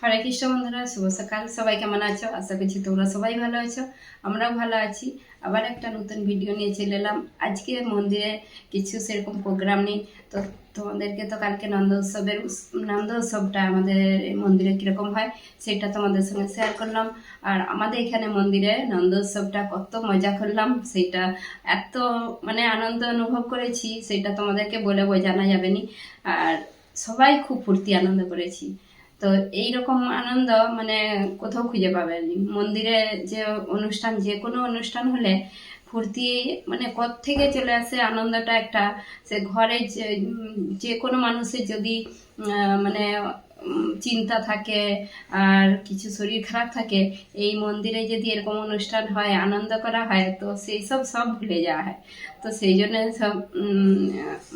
হরে কৃষ্ণ বন্ধুরা, শুভ সকাল। সবাই কেমন আছো? আশা করছি তোমরা সবাই ভালো আছো, আমরাও ভালো আছি। আবার একটা নতুন ভিডিও নিয়ে চলে এলাম। আজকে মন্দিরে কিছু সেরকম প্রোগ্রাম নেই। তো তোমাদেরকে তো কালকে নন্দ উৎসবের নন্দ উৎসবটা আমাদের মন্দিরে কীরকম হয়, সেটা তোমাদের সঙ্গে শেয়ার করলাম। আর আমাদের এখানে মন্দিরে নন্দ উৎসবটা কত মজা করলাম, সেটা এত মানে আনন্দ অনুভব করেছি, সেটা তোমাদেরকে বলে বোঝানো যাবে নি। আর সবাই খুব ফুর্তি আনন্দ করেছি। তো এই রকম আনন্দ মানে কোথাও খুঁজে পাবেন মন্দিরে যে অনুষ্ঠান, যে কোনো অনুষ্ঠান হলে ফুর্তি মানে কত থেকে চলে আসে আনন্দটা একটা সে ঘরে যে কোনো মানুষের যদি মানে চিন্তা থাকে আর কিছু শরীর খারাপ থাকে, এই মন্দিরে যদি এরকম অনুষ্ঠান হয়, আনন্দ করা হয়, তো সেই সব সব ভুলে যাওয়া হয়। তো সেই জন্য সব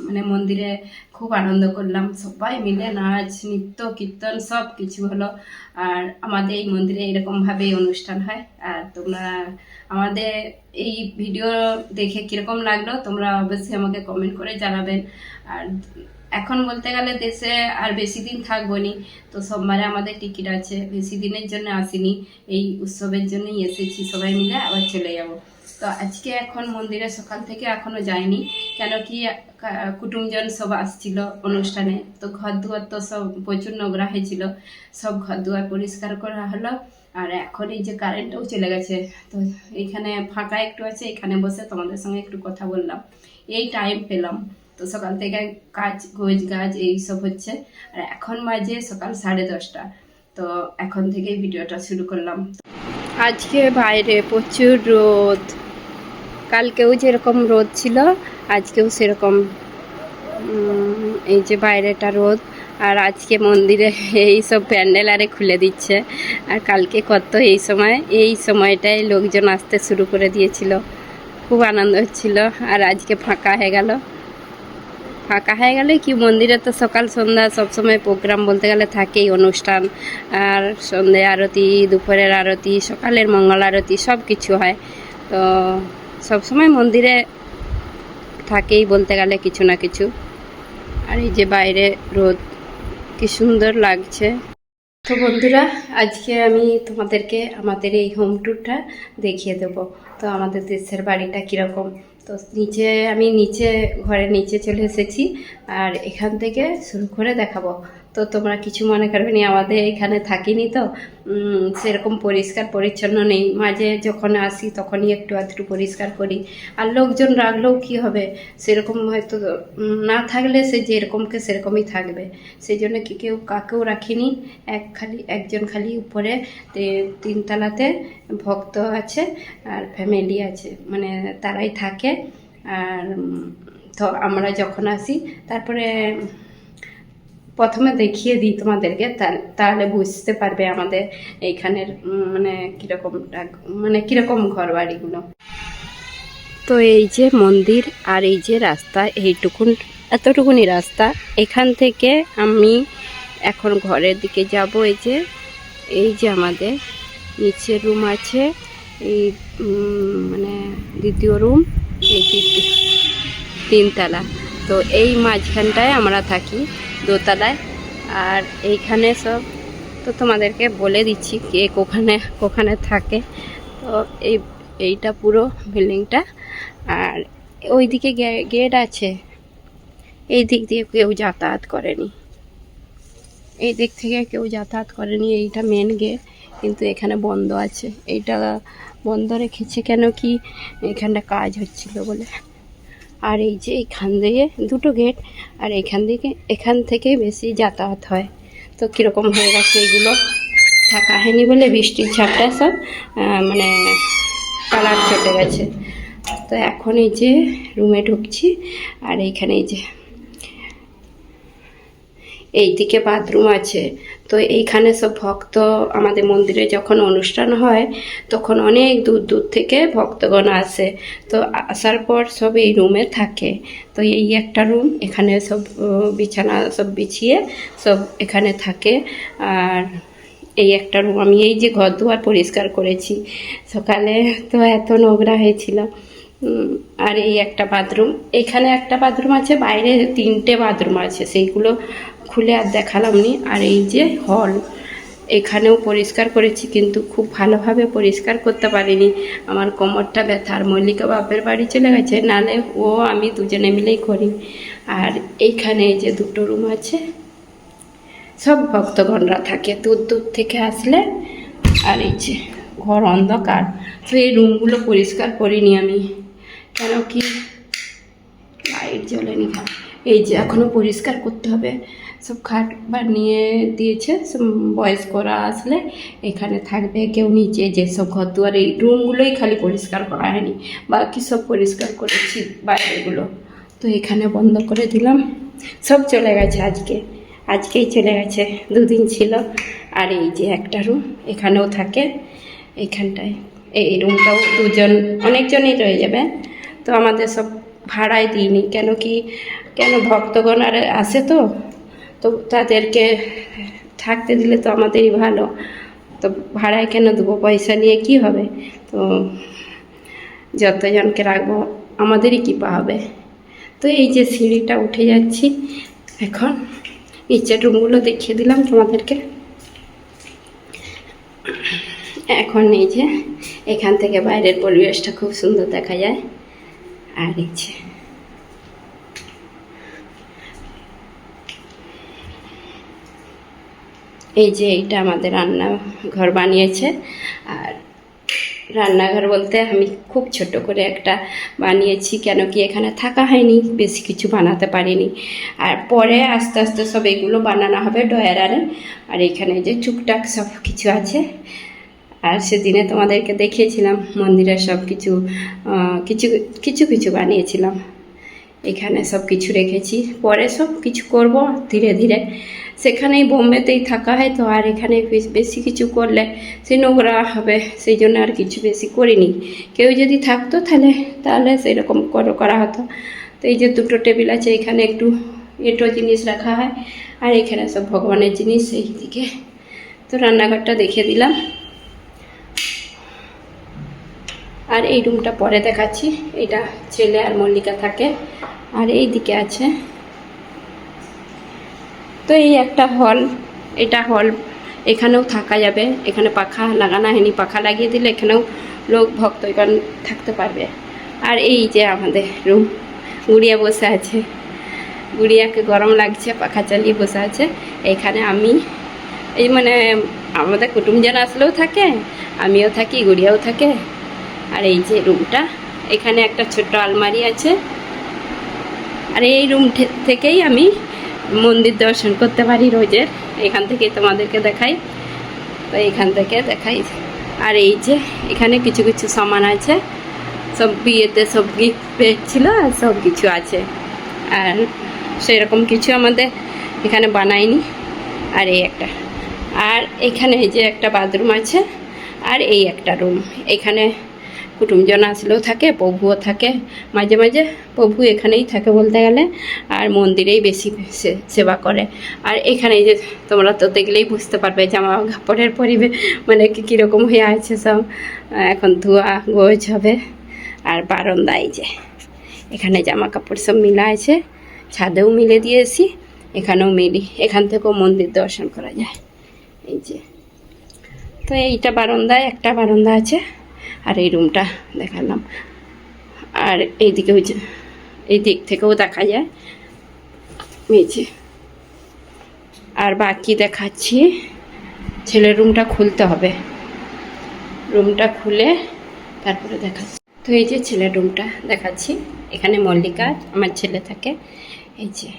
মানে মন্দিরে খুব আনন্দ করলাম। সবাই মিলে নাচ, নৃত্য, কীর্তন সব কিছু হলো। আর আমাদের এই মন্দিরে এরকমভাবেই অনুষ্ঠান হয়। আর তোমরা আমাদের এই ভিডিও দেখে কীরকম লাগল, তোমরা অবশ্যই আমাকে কমেন্ট করে জানাবেন। আর এখন বলতে গেলে দেশে আর বেশি দিন থাকব নি তো সোমবারে আমাদের টিকিট আছে। বেশি দিনের জন্য আসিনি। এই উৎসবের জন্যই এসেছি সবাই মিলে, আবার চলে যাব। তো আজকে এখন মন্দিরে সকাল থেকে এখনও যাইনি। কেন কি কুটুমজন সব আসছিল অনুষ্ঠানে। তো ঘর দুয়ার তো সব প্রচুর নোংরা হয়েছিল। সব ঘর দুয়ার পরিষ্কার করা হলো। আর এখন এই যে কারেন্টও চলে গেছে। তো এইখানে ফাঁকা একটু আছে, এখানে বসে তোমাদের সঙ্গে একটু কথা বললাম। এই টাইম পেলাম। তো সকাল থেকে কাজ, গোজ গাছ এই সব হচ্ছে। আর এখন বাজে সকাল সাড়ে দশটা। তো এখন থেকেই ভিডিওটা শুরু করলাম। আজকে বাইরে প্রচুর রোদ। কালকেও যেরকম রোদ ছিল, আজকেও সেরকম। এই যে বাইরেটা রোদ, আর আজকে মন্দিরে এই সব প্যান্ডেল আরে খুলে দিচ্ছে। আর কালকে কত এই সময়, এই সময়টায় লোকজন আসতে শুরু করে দিয়েছিল। খুব আনন্দ হচ্ছিল, আর আজকে ফাঁকা হয়ে গেল। ফাঁকা হয়ে গেলে কি মন্দিরে তো সকাল সন্ধ্যা সবসময় প্রোগ্রাম বলতে গেলে থাকেই, অনুষ্ঠান আর সন্ধে আরতি, দুপুরের আরতি, সকালের মঙ্গল আরতি সব কিছু হয়। তো সবসময় মন্দিরে থাকেই বলতে গেলে কিছু না কিছু। আর এই যে বাইরে রোদ, কি সুন্দর লাগছে। তো বন্ধুরা, আজকে আমি তোমাদেরকে আমাদের এই হোম ট্যুরটা দেখিয়ে দেব। তো আমাদের দেশের বাড়িটা কীরকম? তো নিচে আমি নিচে ঘরের নিচে চলে এসেছি। আর এখান থেকে শুরু করে দেখাবো। তো তোমরা কিছু মনে করবে না, আমাদের এখানে থাকিনি তো। সেরকম পরিষ্কার পরিচ্ছন্ন নেই। মাঝে যখন আসি তখনই একটু আধটু পরিষ্কার করি। আর লোকজন রাখলেও কি হবে? সেরকম হয়তো না থাকলে সে যেরকমকে সেরকমই থাকবে। সেই জন্য কি কেউ কাকেও রাখিনি। এক খালি, একজন খালি উপরে তিনতলাতে ভক্ত আছে আর ফ্যামিলি আছে। মানে তারাই থাকে। আর তো আমরা যখন আসি, তারপরে প্রথমে দেখিয়ে দিই তোমাদেরকে তাহলে বুঝতে পারবে আমাদের এইখানের মানে কীরকম মানে কীরকম ঘর বাড়িগুলো তো এই যে মন্দির আর এই যে রাস্তা, এইটুকুন এতটুকুনি রাস্তা। এখান থেকে আমি এখন ঘরের দিকে যাব, এই যে এই যে আমাদের নিচের রুম আছে, এই মানে দ্বিতীয় রুম, এই তিনতলা। তো এই মাঝখানটায় আমরা থাকি। দোতলায়। আর এইখানে সব তো তোমাদেরকে বলে দিচ্ছি কে কোখানে কোখানে থাকে। তো এই, এইটা পুরো বিল্ডিংটা। আর ওই ওইদিকে গেট আছে। এই দিক দিয়ে কেউ যাতায়াত করেনি। এই দিক থেকে কেউ যাতায়াত করেনি, এইটা মেন গেট কিন্তু এখানে বন্ধ আছে। এইটা বন্ধ রেখেছে কেন কি? এখানটা কাজ হচ্ছিল বলে। আর এই যে এখান দিয়ে দুটো গেট, আর এখান থেকে এখান থেকে বেশি যাতায়াত হয়। তো কীরকম হয়ে গেছে এগুলো? থাকা হয়নি বলে বৃষ্টির ছাপটা সব মানে কালার চটে গেছে। তো এখন এই যে রুমে ঢুকছি, আর এইখানে এই যে, এইদিকে বাথরুম আছে। তো এইখানে সব ভক্ত আমাদের মন্দিরে যখন অনুষ্ঠান হয়, তখন অনেক দূর দূর থেকে ভক্তগণ আসে। তো আসার পর সব এই রুমে থাকে। তো এই একটা রুম এখানে সব বিছানা সব বিছিয়ে সব এখানে থাকে। আর এই একটা রুম আমি এই যে ঘর দুয়ার পরিষ্কার করেছি। সকালে তো এত নোংরা হয়েছিল। আর এই একটা বাথরুম, এখানে একটা বাথরুম আছে, বাইরে তিনটে বাথরুম আছে। সেইগুলো খুলে আর দেখালাম নি আর এই যে হল এখানেও পরিষ্কার করেছি, কিন্তু খুব ভালোভাবে পরিষ্কার করতে পারিনি। আমার কোমরটা ব্যথা, আর মল্লিকা বাপের বাড়ি চলে গেছে নালে ও, আমি দুজনে মিলেই করি। আর এইখানে এই যে দুটো রুম আছে, সব ভক্তগণরা থাকে, দূর দূর থেকে আসলে। আর এই যে ঘর অন্ধকার, তো এই রুমগুলো পরিষ্কার করিনি আমি। কেন কি? লাইট জ্বলেনি? এই যে এখনও পরিষ্কার করতে হবে। সব খাট বানিয়ে দিয়েছে বয়স্করা আসলে এখানে থাকবে, কেউ নিচে যেসব ঘর দুয়ার এই রুমগুলোই খালি পরিষ্কার করা হয়নি, বাকি সব পরিষ্কার করেছি বাইরেগুলো। তো এখানে বন্ধ করে দিলাম, সব চলে গেছে আজকে, আজকেই চলে গেছে, দুদিন ছিল, আর এই যে একটা রুম এখানেও থাকে, এখানটায়, এই রুমটাও দুজন, অনেকজনই রয়ে যাবে, তো আমাদের সব ভাড়ায় দিইনি, কেন কি, কেন ভক্তগণ আর আসে তো তো তাদেরকে থাকতে দিলে তো আমাদেরই ভালো। তো ভাড়ায় কেন দেবো? পয়সা নিয়ে কি হবে? তো যতজনকে রাখব, আমাদেরই কৃপা হবে। তো এই যে সিঁড়িটা উঠে যাচ্ছি, এখন নিচের রুমগুলো দেখিয়ে দিলাম তোমাদেরকে। এখন এই যে এখান থেকে বাইরের পরিবেশটা খুব সুন্দর দেখা যায়। আর এই এই যে এইটা আমাদের রান্না ঘর বানিয়েছে। আর রান্নাঘর বলতে আমি খুব ছোট করে একটা বানিয়েছি, কেন কি এখানে থাকা হয়নি, বেশি কিছু বানাতে পারিনি। আর পরে আস্তে আস্তে সব এগুলো বানানো হবে ডয়ারারে আর। এখানে যে টুকটাক সব কিছু আছে। আর সেদিনে তোমাদেরকে দেখিয়েছিলাম মন্দিরের সব কিছু কিছু কিছু কিছু বানিয়েছিলাম। এখানে সব কিছু রেখেছি। পরে সব কিছু করব, ধীরে ধীরে সেখানেই বোম্বেতেই থাকা হয়, তো আর এখানে বেশি কিছু করলে সে নোংরা হবে, সেই জন্য আর কিছু বেশি করিনি। কেউ যদি থাকতো তাহলে তাহলে সেরকম করে, করা হতো। তো এই যে দুটো টেবিল আছে, এখানে একটু এটো জিনিস রাখা হয়, আর এখানে সব ভগবানের জিনিস এই দিকে। তো রান্নাঘরটা দেখিয়ে দিলাম। আর এই রুমটা পরে দেখাচ্ছি, এটা ছেলে আর মল্লিকা থাকে। আর এই দিকে আছে তো এই একটা হল, এটা হল। এখানেও থাকা যাবে, এখানে পাখা লাগানো হয়নি, পাখা লাগিয়ে দিলে এখানেও লোক ভক্তগণ থাকতে পারবে। আর এই যে আমাদের রুম গুড়িয়া বসে আছে। গুড়িয়াকে গরম লাগছে, পাখা চালিয়ে বসে আছে। এখানে আমি, এই মানে আমাদের কুটুমজন আসলেও থাকে, আমিও থাকি, গুড়িয়াও থাকে। আর এই যে রুমটা এখানে একটা ছোট্ট আলমারি আছে। আর এই রুম থেকেই আমি মন্দির দর্শন করতে পারি রোজের। এখান থেকেই তোমাদেরকে দেখাই। তো এখান থেকে দেখাই। আর এই যে, এখানে কিছু কিছু সামান আছে। সব বিয়েতে সব গিফট পেয়েছিল আর সব কিছু আছে। আর সেরকম কিছু আমাদের এখানে বানায়নি আর এই একটা। আর এখানে এই যে একটা বাথরুম আছে। আর এই একটা রুম এখানে কুটুমজন আসলেও থাকে, প্রভুও থাকে। মাঝে মাঝে প্রভু এখানেই থাকে বলতে গেলে, আর মন্দিরেই বেশি সেবা করে। আর এখানে যে তোমরা তো দেখলেই বুঝতে পারবে জামা কাপড়ের পরিবেশ মানে কি, কীরকম হয়ে আছে সব। এখন ধোয়া গোজ হবে, আর বারান্দা এই যে। এখানে জামা কাপড় সব মিলা আছে, ছাদেও মিলে দিয়েছি, এখানেও মিলি, এখান থেকেও মন্দির দর্শন করা যায়। এই যে। তো এইটা বারান্দায়, একটা বারান্দা আছে। আর এই রুমটা দেখালাম। আর এইদিকে ওই এই দিক থেকেও দেখা যায়। মেঝে আর বাকি দেখাচ্ছি ছেলের রুমটা খুলতে হবে। রুমটা খুলে তারপরে দেখাচ্ছি। তো এই যে ছেলের রুমটা দেখাচ্ছি। এখানে মল্লিকা আমার ছেলে থাকে। এই যে।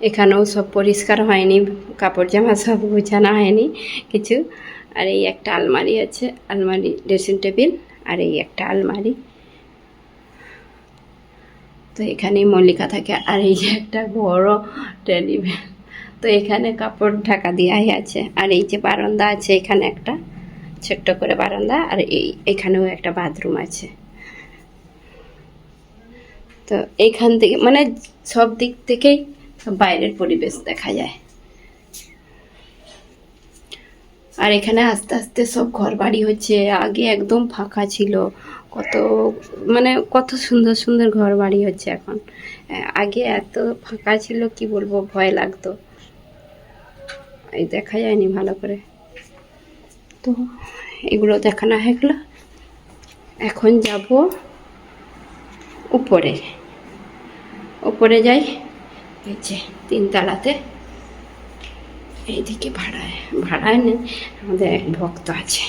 এখানেও সব পরিষ্কার হয়নি, কাপড় জামা সব গুছানো হয়নি, কিছু। আর এই একটা আলমারি আছে, আলমারি ড্রেসিং টেবিল আর এই একটা আলমারি। তো এখানেই মল্লিকা থাকে, আর এই যে একটা বড় টেলিভিশন তো এখানে কাপড় ঢাকা দেওয়াই আছে, আর এই যে বারান্দা আছে, এখানে একটা ছোট্ট করে বারান্দা, আর এই, এখানেও একটা বাথরুম আছে। তো এইখান থেকে মানে সব দিক থেকেই বাইরের পরিবেশ দেখা যায়। আর এখানে আস্তে আস্তে সব ঘর বাড়ি হচ্ছে, আগে একদম ফাঁকা ছিল। কত মানে কত সুন্দর সুন্দর ঘর বাড়ি হচ্ছে এখন। আগে এত ফাঁকা ছিল, কি বলব, ভয় লাগতো। এই দেখা যায়নি ভালো করে। তো এগুলো দেখানো হয়ে গেলো। এখন যাব উপরে। উপরে যাই, এই যে তিনতলাতে। এইদিকে ভাড়ায় ভাড়ায় নেই আমাদের এক ভক্ত আছে।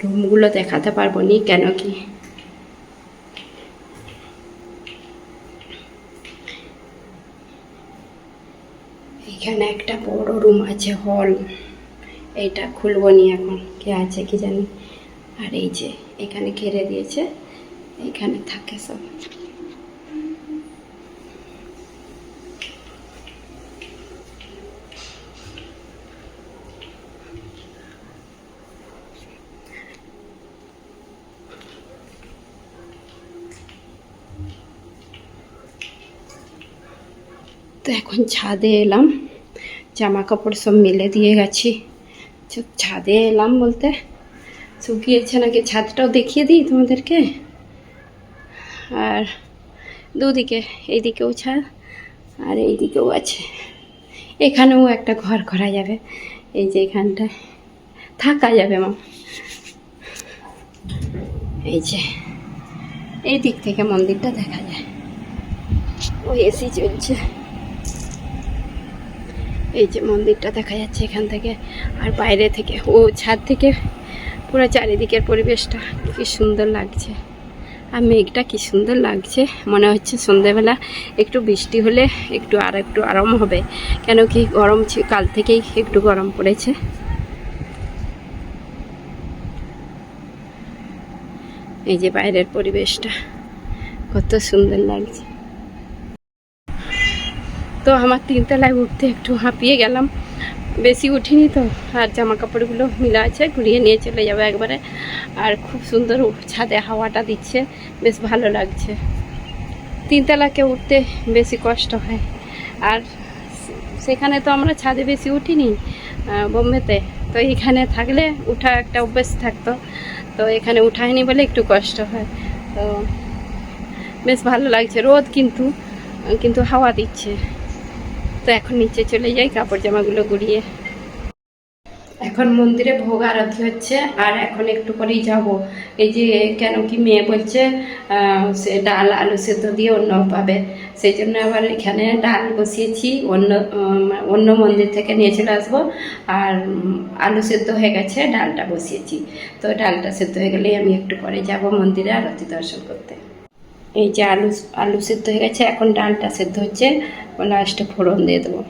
রুমগুলো দেখাতে পারব নি, কেন কি? এখানে একটা বড় রুম আছে, হল। এটা খুলবো নি এখন, কে আছে কি জানি। আর এই যে, এখানে ঘিরে দিয়েছে, এখানে থাকে সব। তো এখন ছাদে এলাম। জামা কাপড় সব মেলে দিয়ে গেছি। ছাদে এলাম বলতে। শুকিয়েছে নাকি? ছাদটাও দেখিয়ে দিই তোমাদেরকে। আর দুদিকে, এইদিকেও ছাদ আর এইদিকেও আছে। এখানেও একটা ঘর করা যাবে। এই যে এখানটায় থাকা যাবে মা। এই যে, এই দিক থেকে মন্দিরটা দেখা যায়। ওই এসি চলছে। এই যে মন্দিরটা দেখা যাচ্ছে এখান থেকে, আর বাইরে থেকে, ও ছাদ থেকে পুরো চারিদিকের পরিবেশটা কি সুন্দর লাগছে। আর মেঘটা কি সুন্দর লাগছে, মনে হচ্ছে সন্ধেবেলা একটু বৃষ্টি হলে একটু আর একটু আরাম হবে। কেন কি গরম কাল থেকেই একটু গরম পড়েছে। এই যে বাইরের পরিবেশটা, কত সুন্দর লাগছে। তো আমার তিনতলায় উঠতে একটু হাঁপিয়ে গেলাম। বেশি উঠিনি তো, আর জামা কাপড়গুলো মিলা আছে, ঘুরিয়ে নিয়ে চলে যাবে একবারে। আর খুব সুন্দর ছাদে হাওয়াটা দিচ্ছে, বেশ ভালো লাগছে। তিনতলাকে উঠতে বেশি কষ্ট হয়। আর সেখানে তো আমরা ছাদে বেশি উঠিনি বোম্বেতে। তো এখানে থাকলে উঠা একটা অভ্যেস থাকতো। তো এখানে উঠায়নি বলে একটু কষ্ট হয়। তো বেশ ভালো লাগছে, রোদ কিন্তু কিন্তু হাওয়া দিচ্ছে। তো এখন নিচে চলে যাই, কাপড় জামাগুলো গুড়িয়ে। এখন মন্দিরে ভোগ আরতি হচ্ছে, আর এখন একটু পরেই যাব। এই যে কেন কি মেয়ে বলছে সে ডাল আলু সেদ্ধ দিয়ে অন্য পাবে। সেই জন্য আবার এখানে ডাল বসিয়েছি অন্য অন্য মন্দির থেকে নিয়ে চলে আসব। আর আলু সেদ্ধ হয়ে গেছে, ডালটা বসিয়েছি। তো ডালটা সেদ্ধ হয়ে গেলেই আমি একটু পরে যাব মন্দিরে আরতি দর্শন করতে। এই যে আলু আলু সেদ্ধ হয়ে গেছে, এখন ডালটা সেদ্ধ হচ্ছে লাস্টে ফোড়ন দিয়ে দেবো।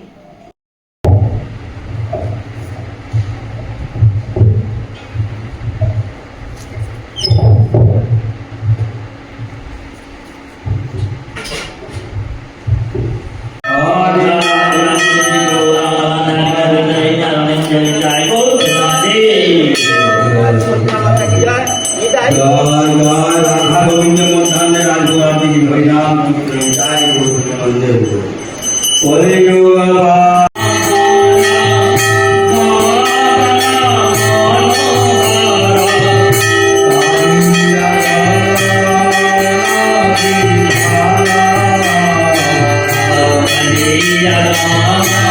Yeah.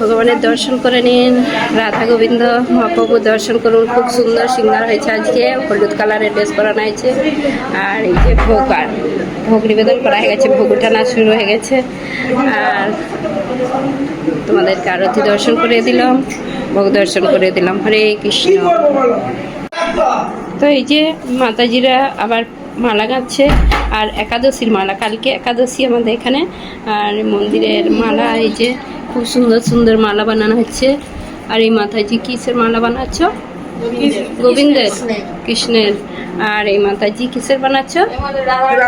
ভগবানের দর্শন করে নিন, রাধা গোবিন্দ মহাপ্রভু দর্শন করুন, খুব সুন্দর সিঙ্গার হয়েছে আজকে, হলুদ কালারের ড্রেস পরানো হয়েছে। আর এই যে ভোগ, আর ভোগ নিবেদন করা হয়ে গেছে, ভোগ উঠানা শুরু হয়ে গেছে। আর তোমাদেরকে আরতি দর্শন করে দিলাম, ভোগ দর্শন করে দিলাম। হরে কৃষ্ণ। তো এই যে মাতাজিরা আবার মালা গাচ্ছে, আর একাদশীর মালা, কালকে একাদশী আমাদের এখানে, আর মন্দিরের মালা, এই যে খুব সুন্দর সুন্দর মালা বানানো হচ্ছে। আর এই মাতাজি কিসের মালা বানাচ্ছ? গোবিন্দের। কৃষ্ণের। আর এই মাতাজি কিসের বানাচ্ছ?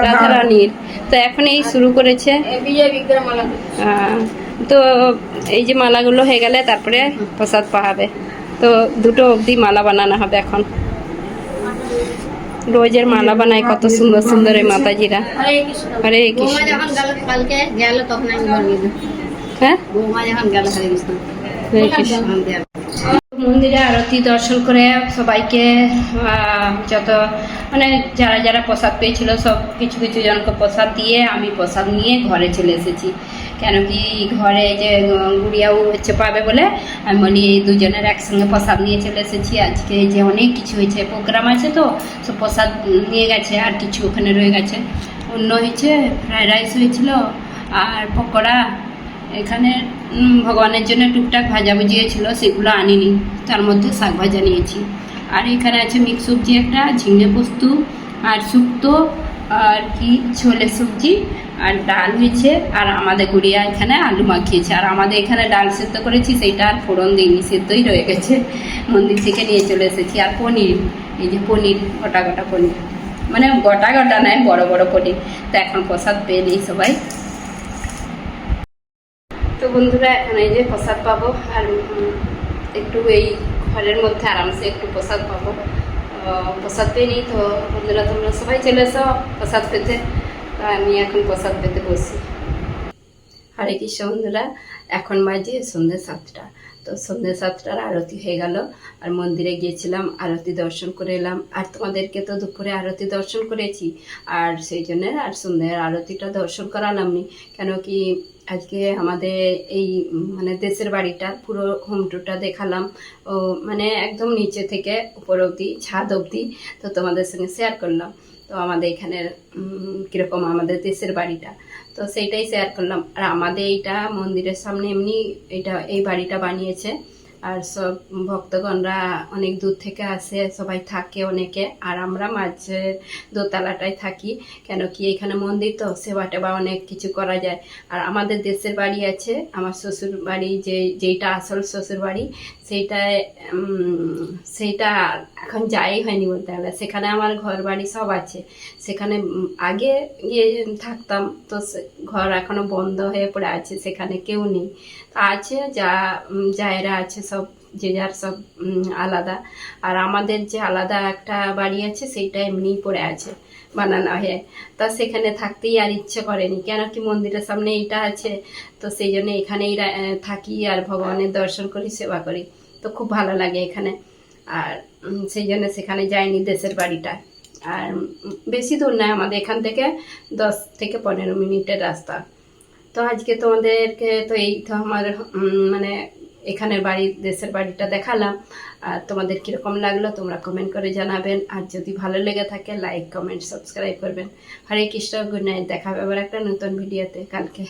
রাধা রানীর তো এখন এই শুরু করেছে। তো এই যে মালাগুলো হয়ে গেলে তারপরে প্রসাদ পাহাবে তো দুটো অবধি মালা বানানো হবে এখন। রোজের মালা বানায় কত সুন্দর সুন্দর এই মাতাজিরা। হরে কৃষ্ণ। হরে কৃষ্ণ। কালকে গেল তখন আমি বলবি হ্যাঁ? দেব। মন্দিরে আরতি দর্শন করে সবাইকে যত মানে যারা যারা প্রসাদ পেয়েছিল সব কিছু কিছু জনকে প্রসাদ দিয়ে আমি প্রসাদ নিয়ে ঘরে চলে এসেছি। কেন কি ঘরে যে গুড়িয়াও হচ্ছে পাবে বলে আমি বলি এই দুজনের একসঙ্গে প্রসাদ নিয়ে চলে এসেছি। আজকে যে অনেক কিছু হয়েছে প্রোগ্রাম আছে তো সব প্রসাদ নিয়ে গেছে আর কিছু ওখানে রয়ে গেছে। অন্য হয়েছে ফ্রাইড রাইস হয়েছিল আর পকোড়া এখানে ভগবানের জন্য টুকটাক ভাজা ছিল সেগুলো আনিনি। তার মধ্যে শাক ভাজা নিয়েছি। আর এখানে আছে মিক্স সবজি একটা, ঝিঙে পোস্ত, আর শুক্তো, আর কি ছোলে সবজি, আর ডাল হয়েছে, আর আমাদের গুড়িয়া এখানে আলু মাখিয়েছে। আর আমাদের এখানে ডাল সেদ্ধ করেছি, সেইটা আর ফোড়ন দিইনি, সেদ্ধই রয়ে গেছে। মন্দির থেকে নিয়ে চলে এসেছি। আর পনির, এই যে পনির, গোটা গোটা পনির। মানে গোটা গোটা নয়, বড় বড় পনির। তো এখন প্রসাদ পেয়ে নিই সবাই। তো বন্ধুরা, এখন এই যে প্রসাদ পাবো, আর একটু এই ঘরের মধ্যে আরামসে একটু প্রসাদ পাবো। প্রসাদ পেয়ে তো বন্ধুরা, তোমরা সবাই চলে এসো প্রসাদ পেতে। আমি এখন প্রসাদ পেতে বসি। হরে কৃষ্ণ বন্ধুরা, এখন বাজে সন্ধ্যে সাতটা। তো সন্ধ্যে সাতটার আরতি হয়ে গেল, আর মন্দিরে গিয়েছিলাম, আরতি দর্শন করে এলাম। আর তোমাদেরকে তো দুপুরে আরতি দর্শন করেছি, আর সেই জন্য আর সন্ধ্যের আরতিটা দর্শন করালাম নি। কেন কি আজকে আমাদের এই মানে দেশের বাড়িটা, পুরো হোম টুরটা দেখালাম। ও মানে একদম নিচে থেকে উপর অবধি, ছাদ অবধি, তো তোমাদের সঙ্গে শেয়ার করলাম। তো আমাদের এখানের কীরকম আমাদের দেশের বাড়িটা। তো সেইটাই শেয়ার করলাম। আর আমাদের এইটা মন্দিরের সামনে এমনি এটা, এই বাড়িটা বানিয়েছে। আর সব ভক্তগণরা অনেক দূর থেকে আসে, সবাই থাকে অনেকে। আর আমরা মাঝের দোতলাটায় থাকি, কেন কি এখানে মন্দির তো, সেবাটা বা অনেক কিছু করা যায়। আর আমাদের দেশের বাড়ি আছে, আমার শ্বশুর বাড়ি যে, যেইটা আসল শ্বশুর বাড়ি সেইটায় সেইটা এখন যাই হয়নি বলতে গেলে। সেখানে আমার ঘর বাড়ি সব আছে। সেখানে আগে গিয়ে থাকতাম, তো ঘর এখনও বন্ধ হয়ে পড়ে আছে, সেখানে কেউ নেই। তা আছে, যা জায়রা আছে, সব, যে যার সব আলাদা। আর আমাদের যে আলাদা একটা বাড়ি আছে, সেইটা এমনিই পড়ে আছে, বানানো হয়ে। তা সেখানে থাকতেই আর ইচ্ছে করেনি। কেন কি মন্দিরের সামনে এইটা আছে, তো সেই জন্য এখানেই থাকি আর ভগবানের দর্শন করি, সেবা করি। তো খুব ভালো লাগে এখানে। আর সেই জন্য সেখানে যাইনি দেশের বাড়িটা। আর বেশি দূর নয়, আমাদের এখান থেকে দশ থেকে পনেরো মিনিটের রাস্তা। তো আজকে তোমাদেরকে তো এই তো আমার মানে এখানের বাড়ি, দেশের বাড়িটা দেখালাম। আর তোমাদের কীরকম লাগল তোমরা কমেন্ট করে জানাবেন। আর যদি ভালো লেগে থাকে লাইক কমেন্ট সাবস্ক্রাইব করবেন। হরে কৃষ্ণ গুড নাইট দেখা হবে আবার একটা নতুন ভিডিওতে কালকে।